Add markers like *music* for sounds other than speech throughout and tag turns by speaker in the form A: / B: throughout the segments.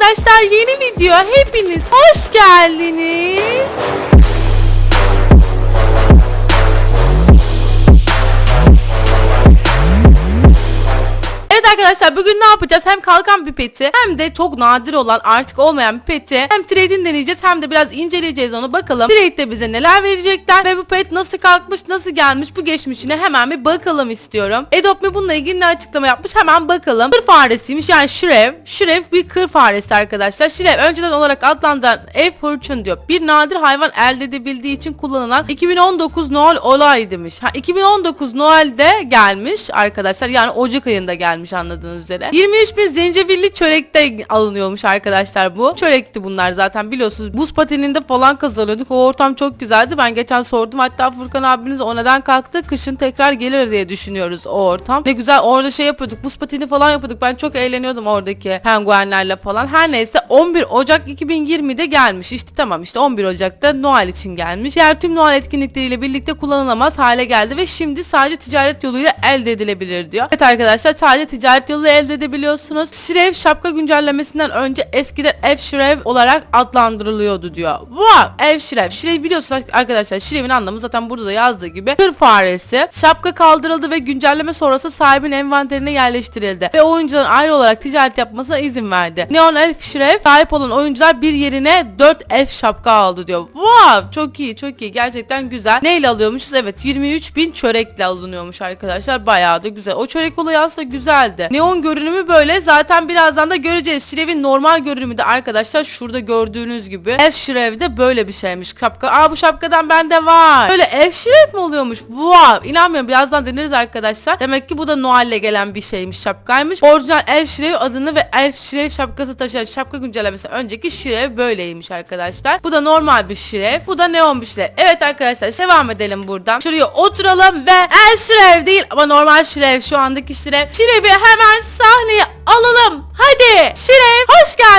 A: arkadaşlar yeni video hepiniz hoş geldiniz. Arkadaşlar bugün ne yapacağız? Hem kalkan pipeti hem de çok nadir olan artık olmayan pipeti hem trade'ini deneyeceğiz hem de biraz inceleyeceğiz onu bakalım. Trade'de bize neler verecekler ve bu pet nasıl kalkmış nasıl gelmiş bu geçmişine hemen bir bakalım istiyorum. Adopt bununla ilgili ne açıklama yapmış hemen bakalım. Kır faresiymiş yani Shrev. Shrev bir kır faresi arkadaşlar. Shrev önceden olarak adlandırılan ev fortune diyor. Bir nadir hayvan elde edebildiği için kullanılan 2019 Noel olay demiş. Ha 2019 Noel'de gelmiş arkadaşlar yani Ocak ayında gelmiş anladığınız üzere. 23 bin zencebilli çörekte alınıyormuş arkadaşlar bu. Çörekti bunlar zaten biliyorsunuz. Buz pateninde falan kazanıyorduk. O ortam çok güzeldi. Ben geçen sordum hatta Furkan abiniz o neden kalktı. Kışın tekrar gelir diye düşünüyoruz o ortam. Ne güzel orada şey yapıyorduk. Buz pateni falan yapıyorduk. Ben çok eğleniyordum oradaki penguenlerle falan. Her neyse 11 Ocak 2020'de gelmiş. İşte tamam işte 11 Ocak'ta Noel için gelmiş. Diğer tüm Noel etkinlikleriyle birlikte kullanılamaz hale geldi ve şimdi sadece ticaret yoluyla elde edilebilir diyor. Evet arkadaşlar sadece ticaret yolu elde edebiliyorsunuz. Şirev şapka güncellemesinden önce eskiden ev şirev olarak adlandırılıyordu diyor. Wow! Ev şirev. Şirev biliyorsunuz arkadaşlar şirevin anlamı zaten burada da yazdığı gibi kır faresi. Şapka kaldırıldı ve güncelleme sonrası sahibin envanterine yerleştirildi. Ve oyuncuların ayrı olarak ticaret yapmasına izin verdi. Neon Elf Şirev sahip olan oyuncular bir yerine 4 F şapka aldı diyor. Wow! Çok iyi çok iyi. Gerçekten güzel. Neyle alıyormuşuz? Evet 23 bin çörekle alınıyormuş arkadaşlar. Bayağı da güzel. O çörek olayı aslında güzeldi. Neon görünümü böyle. Zaten birazdan da göreceğiz. Şirev'in normal görünümü de arkadaşlar şurada gördüğünüz gibi. Elf Şirev'de böyle bir şeymiş. Şapka. Aa bu şapkadan bende var. Böyle Elf Şirev mi oluyormuş? Wow! İnanmıyorum. Birazdan deneriz arkadaşlar. Demek ki bu da Noel'le gelen bir şeymiş. Şapkaymış. Orijinal Elf Şirev adını ve Elf Şirev şapkası taşıyan şapka güncellemesi önceki Şirev böyleymiş arkadaşlar. Bu da normal bir Şirev. Bu da neon bir Şirev. Evet arkadaşlar devam edelim buradan. Şuraya oturalım ve El Şirev değil ama normal Şirev şu andaki Şirev. Şirev'i hemen sahneye alalım. Hadi Şirev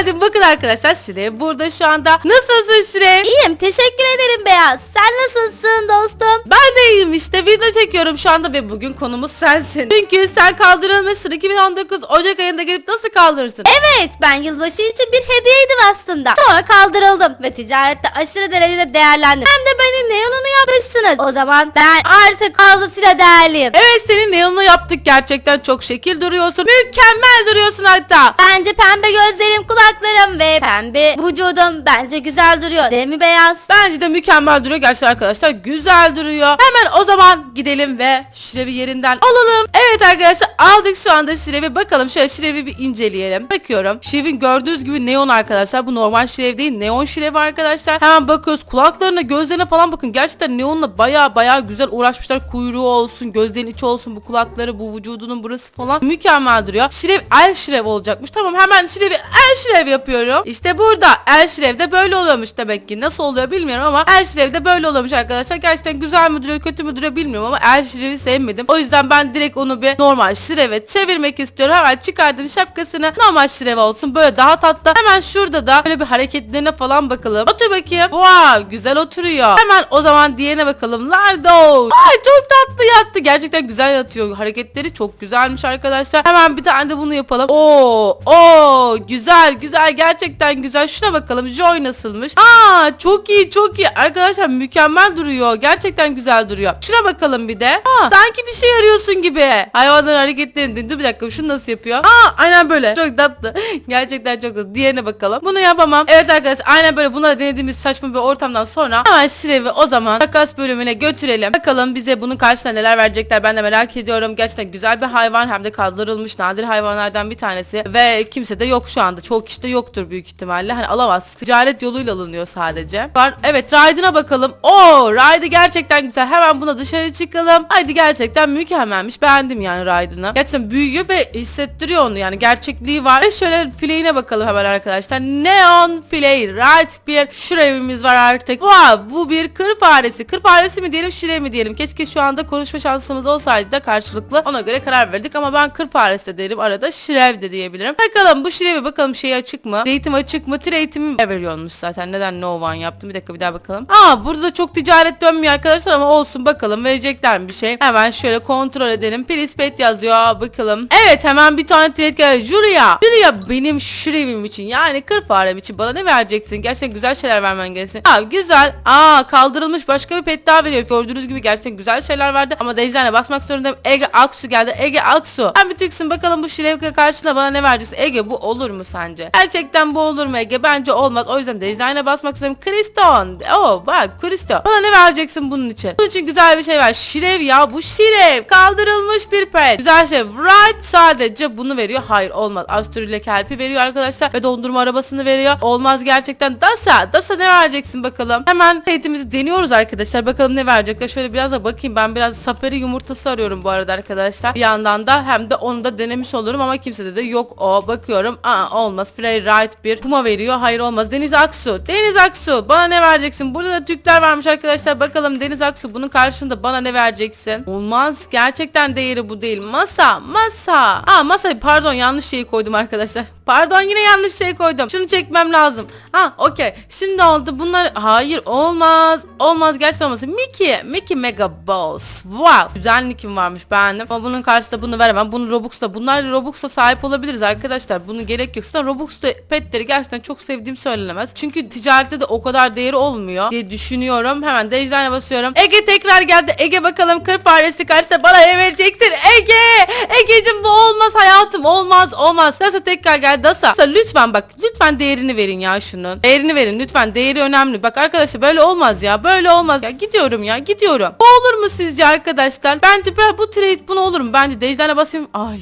A: hoş geldin. Bakın arkadaşlar Şirev burada şu anda. Nasılsın Şirev?
B: İyiyim teşekkür ederim Beyaz. Sen nasılsın dostum?
A: Ben de iyiyim işte video çekiyorum şu anda ve bugün konumuz sensin. Çünkü sen kaldırılmışsın 2019 Ocak ayında gelip nasıl kaldırırsın?
B: Evet ben yılbaşı için bir hediyeydim aslında. Sonra kaldırıldım ve ticarette aşırı derecede değerlendim. Hem de beni neonunu yapmışsınız. O zaman ben artık fazlasıyla değerliyim.
A: Evet senin neonunu yaptık gerçekten çok şekil duruyorsun. Mükemmel duruyorsun hatta.
B: Bence pembe gözlerim, kulaklarım ve pembe vücudum bence güzel duruyor. Değil mi Beyaz?
A: Bence de mükemmel duruyor gerçekten arkadaşlar güzel duruyor. Hemen o zaman gidelim ve Şirevi yerinden alalım. Evet arkadaşlar aldık şu anda Şirevi bakalım şöyle Şirevi bir inceleyelim. Bakıyorum Şirevin gördüğünüz gibi neon arkadaşlar bu normal Şirev değil neon Şirevi arkadaşlar. Hemen bakıyoruz kulaklarına gözlerine falan bakın gerçekten neonla baya baya güzel uğraşmışlar. Kuyruğu olsun gözlerin içi olsun bu kulakları bu vücudunun burası falan mükemmel duruyor. Şirev el Şirev olacakmış tamam hemen Şirevi el Şirev yapıyorum. İşte burada el Şirev de böyle oluyormuş demek ki nasıl oluyor bilmiyorum ama el Şirev de böyle oluyormuş arkadaşlar. Gerçekten güzel duruyor kötü mü duruyor bilmiyorum ama el Şirev'i sevmedim. O yüzden ben direkt onu bir normal Şirev'e çevirmek istiyorum. Hemen çıkardım şapkasını normal Şirev olsun böyle daha tatlı. Hemen şurada da böyle bir hareketlerine falan bakalım. Otur bakayım. Wow güzel oturuyor. Hemen o zaman diğerine bakalım. Live Dog. Ay çok tatlı yattı. Gerçekten güzel yatıyor. Hareketleri çok güzelmiş arkadaşlar. Hemen bir tane de bunu yapalım. Oo, oo güzel güzel gerçekten güzel. Şuna bakalım. Joy nasılmış? Aa çok iyi çok iyi. Arkadaşlar mükemmel duruyor. Gerçekten güzel duruyor. Şuna bakalım bir de. Aa, sanki bir şey arıyorsun gibi. Hayvanların hareketlerini. Dur bir dakika şunu nasıl yapıyor? Aa aynen böyle. Çok tatlı. *laughs* Gerçekten çok tatlı. Diğerine bakalım. Bunu yapamam. Evet arkadaşlar aynen böyle buna denediğimiz saçma bir ortamdan sonra hemen Şirevi o zaman takas bölümüne götürelim. Bakalım bize bunun karşısına neler verecekler ben de merak ediyorum. Gerçekten güzel bir hayvan hem de kaldırılmış nadir hayvanlardan bir tanesi ve kimse de yok şu anda. Çoğu kişi de yoktur büyük ihtimalle. Hani alamaz. Ticaret yoluyla alınıyor sadece. Var. Evet Ride'ına bakalım. Oo Ride gerçekten güzel. Hemen buna dışarı çıkalım. Haydi gerçekten mükemmelmiş. Beğendim yani Ride'ını. Gerçekten büyüyor ve hissettiriyor onu yani. Gerçekliği var. Ve şöyle fileğine bakalım hemen arkadaşlar. Neon filey. Ride bir şirevimiz var artık. Wow, bu bir kır faresi. Kır faresi mi diyelim şirev mi diyelim. Keşke şu anda konuşma şansımız olsaydı da karşılıklı ona göre karar verdik. Ama ben kır faresi de derim. Arada şirev de diyebilirim. Bakalım bu şirevi bakalım şeyi açık mı? Trade'im açık mı? Trade'imi veriyormuş zaten. Neden no one yaptım? Bir dakika bir daha bakalım. Aa burada da çok ticaret dönmüyor arkadaşlar ama olsun bakalım verecekler mi bir şey. Hemen şöyle kontrol edelim. Please pet yazıyor. Bakalım. Evet hemen bir tane trade geldi. Julia. Julia benim şirevim için yani kır farem için bana ne vereceksin? Gerçekten güzel şeyler vermen gereksin. Aa güzel. Aa kaldırılmış başka bir pet daha veriyor. Gördüğünüz gibi gerçekten güzel şeyler verdi. Ama Dejder'le basmak zorundayım. Ege Aksu geldi. Ege Aksu. Sen bir Türksün bakalım bu şirevka karşısında bana ne vereceksin? Ege bu olur mu sence? Gerçekten bu olur mu Ege? Bence olmaz. O yüzden Dejder'le basmak istiyorum. Kriston. Oh bak Kristo. Bana ne vereceksin bunun için? Bunun için güzel bir şey ver. Şirev ya bu şirev. Kaldırılmış bir pet. Güzel şey. Right sadece bunu veriyor. Hayır olmaz. Astrolile kelpi veriyor arkadaşlar. Ve dondurma arabasını veriyor. Olmaz gerçekten. Dasa. Dasa ne vereceksin bakalım. Hemen eğitimimizi deniyoruz arkadaşlar. Bakalım ne verecekler. Şöyle biraz da bakayım. Ben biraz safari yumurtası arıyorum bu arada arkadaşlar. Bir yandan da hem de onu da denemiş olurum ama kimsede de yok o. Bakıyorum. Aa olmaz. Frey Right bir puma veriyor. Hayır olmaz. Deniz Aksu. Deniz Aksu. Bana ne vereceksin? Burada da Türkler varmış arkadaşlar. Bakalım Deniz Aksu bunun karşında bana ne vereceksin? Olmaz. Gerçekten değeri bu değil. Masa. Masa. Aa masa. Pardon yanlış şeyi koydum arkadaşlar. Pardon yine yanlış şey koydum. Şunu çekmem lazım. Ha okey. Şimdi oldu. Bunlar hayır olmaz. Olmaz gerçekten olmaz. Mickey. Mickey Mega Boss. Wow. Güzel nickim varmış beğendim. Ama bunun karşısında bunu veremem. Bunu Robux'ta. Bunlar Robux'ta sahip olabiliriz arkadaşlar. Bunu gerek yok. Zaten Robux'ta petleri gerçekten çok sevdiğim söylenemez. Çünkü ticarette de o kadar değeri olmuyor diye düşünüyorum. Hemen Dejder'e basıyorum. Ege tekrar geldi. Ege bakalım kır faresi karşısında bana ne vereceksin? Ege! Egeciğim bu olmaz hayatım. Olmaz olmaz. Nasıl tekrar geldi? Dasa. Dasa lütfen bak lütfen değerini verin ya şunun. Değerini verin lütfen. Değeri önemli. Bak arkadaşlar böyle olmaz ya. Böyle olmaz. Ya gidiyorum ya gidiyorum. Bu olur mu sizce arkadaşlar? Bence ben bu trade bunu olur mu? Bence Dejder'e basayım. Ay.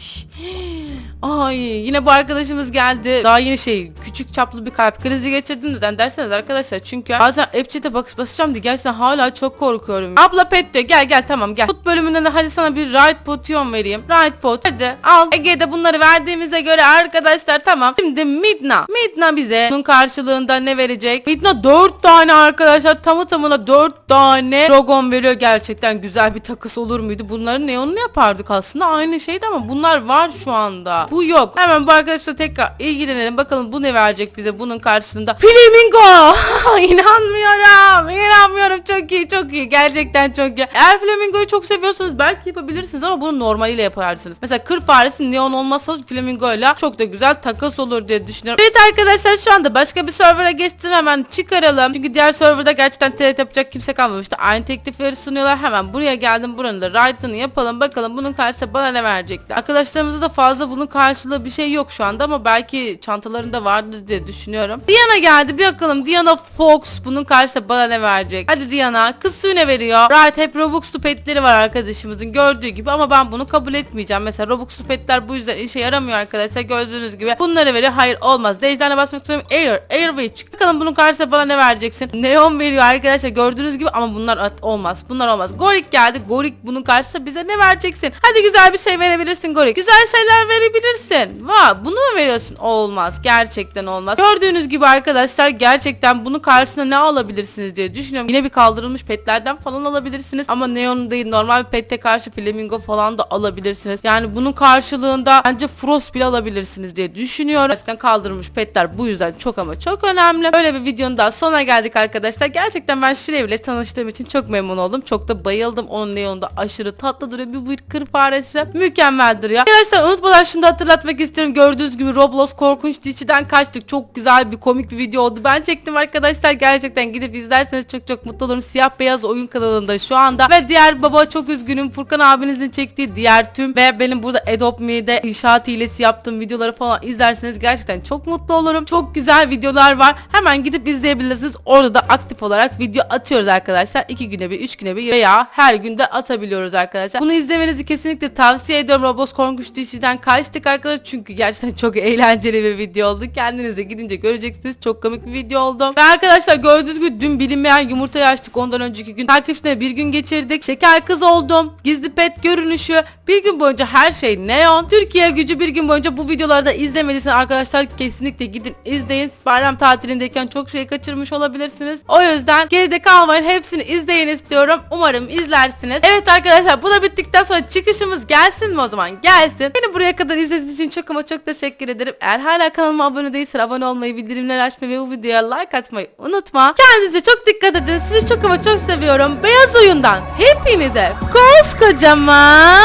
A: Ay yine bu arkadaşımız geldi. Daha yeni şey küçük çaplı bir kalp krizi geçirdim neden derseniz arkadaşlar. Çünkü bazen Appchat'e bak basacağım diye gerçekten hala çok korkuyorum. Abla pet diyor gel gel tamam gel. Put bölümünden de hadi sana bir right potion vereyim. Right pot hadi al. Ege'de bunları verdiğimize göre arkadaşlar tamam. Şimdi Midna. Midna bize bunun karşılığında ne verecek? Midna 4 tane arkadaşlar tamı tamına 4 tane Rogon veriyor. Gerçekten güzel bir takıs olur muydu? Bunların neonunu yapardık aslında. Aynı şeydi ama bunlar var şu anda. Bu yok. Hemen bu arkadaşla tekrar ilgilenelim. Bakalım bu ne verecek bize bunun karşılığında. Flamingo! *laughs* İnanmıyorum. İnanmıyorum. Çok iyi çok iyi. Gerçekten çok iyi. Eğer Flamingo'yu çok seviyorsanız belki yapabilirsiniz ama bunu normaliyle yaparsınız. Mesela kır faresi neon olmazsa Flamingo'yla çok da güzel takas olur diye düşünüyorum. Evet arkadaşlar şu anda başka bir server'a geçtim. Hemen çıkaralım. Çünkü diğer serverda gerçekten TRT yapacak kimse kalmamıştı. Aynı teklifleri sunuyorlar. Hemen buraya geldim. Buranın da right'ını yapalım. Bakalım bunun karşısında bana ne verecekler. Arkadaşlarımızda da fazla bunun karşılığı bir şey yok şu anda ama belki çantalarında vardır diye düşünüyorum. Diana geldi. Bir bakalım Diana Fox bunun karşısında bana ne verecek? Hadi Diana. Kız suyu ne veriyor? Right hep Robux'lu petleri var arkadaşımızın gördüğü gibi ama ben bunu kabul etmeyeceğim. Mesela Robux'lu petler bu yüzden işe yaramıyor arkadaşlar. Gördüğünüz gibi bunları veriyor. Hayır olmaz. Dejder'e basmak istiyorum. Air. Air Witch. Bakalım bunun karşısında bana ne vereceksin? Neon veriyor arkadaşlar gördüğünüz gibi ama bunlar olmaz. Bunlar olmaz. Gorik geldi. Gorik bunun karşısında bize ne vereceksin? Hadi güzel bir şey verebilirsin Gorik. Güzel şeyler verebilirsin. Va bunu mu veriyorsun? Olmaz. Gerçekten olmaz. Gördüğünüz gibi arkadaşlar gerçekten bunun karşısına ne alabilirsiniz diye düşünüyorum. Yine bir kaldırılmış petlerden falan alabilirsiniz. Ama Neon değil normal bir pette karşı Flamingo falan da alabilirsiniz. Yani bunun karşılığında bence Frost bile alabilirsiniz diye düşünüyorum. Gerçekten kaldırılmış petler bu yüzden çok ama çok önemli. Böyle bir videonun daha sonuna geldik arkadaşlar. Gerçekten ben Şirev ile tanıştığım için çok memnun oldum. Çok da bayıldım. Onun Neon'da aşırı tatlı duruyor. Bir, bir kır faresi. Mükemmel duruyor. Arkadaşlar unutmadan şunu da hatırlatmak istiyorum. Gördüğünüz gibi Roblox korkunç dişiden kaçtık. Çok güzel bir komik bir video oldu. Ben çektim arkadaşlar. Gerçekten gidip izlerseniz çok çok mutlu olurum. Siyah beyaz oyun kanalında şu anda. Ve diğer baba çok üzgünüm. Furkan abinizin çektiği diğer tüm ve benim burada Adopt Me'de inşaat hilesi yaptığım videoları falan izlerseniz gerçekten çok mutlu olurum. Çok güzel videolar var. Hemen gidip izleyebilirsiniz. Orada da aktif olarak video atıyoruz arkadaşlar. 2 güne bir, 3 güne bir veya her günde atabiliyoruz arkadaşlar. Bunu izlemenizi kesinlikle tavsiye ediyorum. Roblox korkunç dişiden kaçtık arkadaşlar. Çünkü gerçekten çok eğlenceli bir video oldu. Kendinize gidince göreceksiniz. Çok komik bir video oldu. Ve arkadaşlar gördüğünüz gibi dün bilinmeyen yumurtayı açtık ondan önceki gün. Takipçine bir gün geçirdik. Şeker kız oldum. Gizli pet görünüşü. Bir gün boyunca her şey neon. Türkiye gücü bir gün boyunca bu videoları da izlemediyseniz arkadaşlar kesinlikle gidin izleyin. Bayram tatilindeyken çok şey kaçırmış olabilirsiniz. O yüzden geride kalmayın. Hepsini izleyin istiyorum. Umarım izlersiniz. Evet arkadaşlar bu da bittikten sonra çıkışımız gelsin mi o zaman? Gelsin. Beni buraya kadar izlediğiniz için çok ama çok teşekkür ederim. Eğer hala kanalıma abone değilsen abone olmayı, bildirimleri açmayı ve bu videoya like atmayı unutma. Kendinize çok dikkat edin. Sizi çok ama çok seviyorum. Beyaz oyundan hepinize koskocaman